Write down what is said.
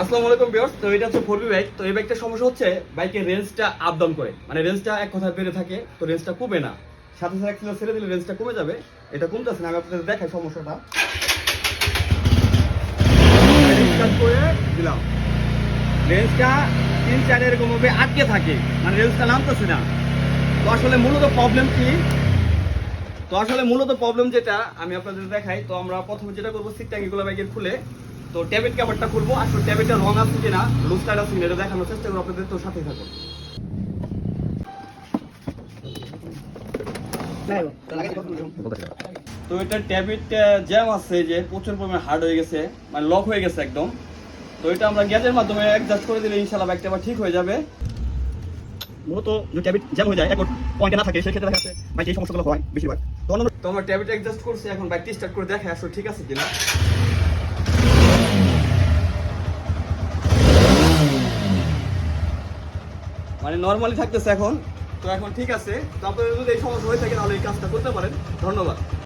আসসালামু আলাইকুম ভিউয়ার্স, তো এটা হচ্ছে ফোর বাইক। তো এই বাইকটার সমস্যা হচ্ছে বাইকের রেঞ্জটা আপ ডাউন করে। মানে রেঞ্জটা এক কথা বেড়ে থাকে, তো রেঞ্জটা কমে না। সাথে সাথে অ্যাক্সিলার ছেড়ে দিলে রেঞ্জটা কমে যাবে। এটা কমতেছে না, আমি আপনাদের দেখাই সমস্যাটা। করে দিলাম। রেঞ্জটা তিন চার এরকম ভাবে আটকে থাকে। মানে রেঞ্জটা নামতেছে না। তো আসলে মূলত প্রবলেম কি? তো আসলে মূলত প্রবলেম যেটা, আমি আপনাদের দেখাই। তো আমরা প্রথমে যেটা করব সিট ট্যাঙ্কিগুলো বাইকের খুলে। তো ট্যাবেট কাভারটা খুলবো। আসলে ট্যাবেটটা রং আছে কিনা লুজ টাইট আছে কিনা এটা দেখানোর চেষ্টা করব আপনাদের তো সাথে থাকুন। তো এটা ট্যাবেট জ্যাম আছে যে প্রচুর পরিমাণে হার্ড হয়ে গেছে মানে লক হয়ে গেছে একদম। তো এটা আমরা গ্যাসের মাধ্যমে অ্যাডজাস্ট করে দিলে ইনশাল্লাহ বাইকটা আবার ঠিক হয়ে যাবে। মূলত যদি ট্যাবেট জ্যাম হয়ে যায় এখন পয়েন্টে না থাকে সেক্ষেত্রে দেখা যাচ্ছে বাইক এই সমস্যাগুলো হয় বেশিরভাগ। তো আমরা ট্যাবেট অ্যাডজাস্ট করছি এখন বাইকটি স্টার্ট করে দেখে আসলে ঠিক আছে কিনা। মানে নর্মালি থাকতেছে এখন। তো এখন ঠিক আছে। তো আপনাদের যদি এই সমস্যা হয়ে থাকে, তাহলে এই কাজটা করতে পারেন। ধন্যবাদ।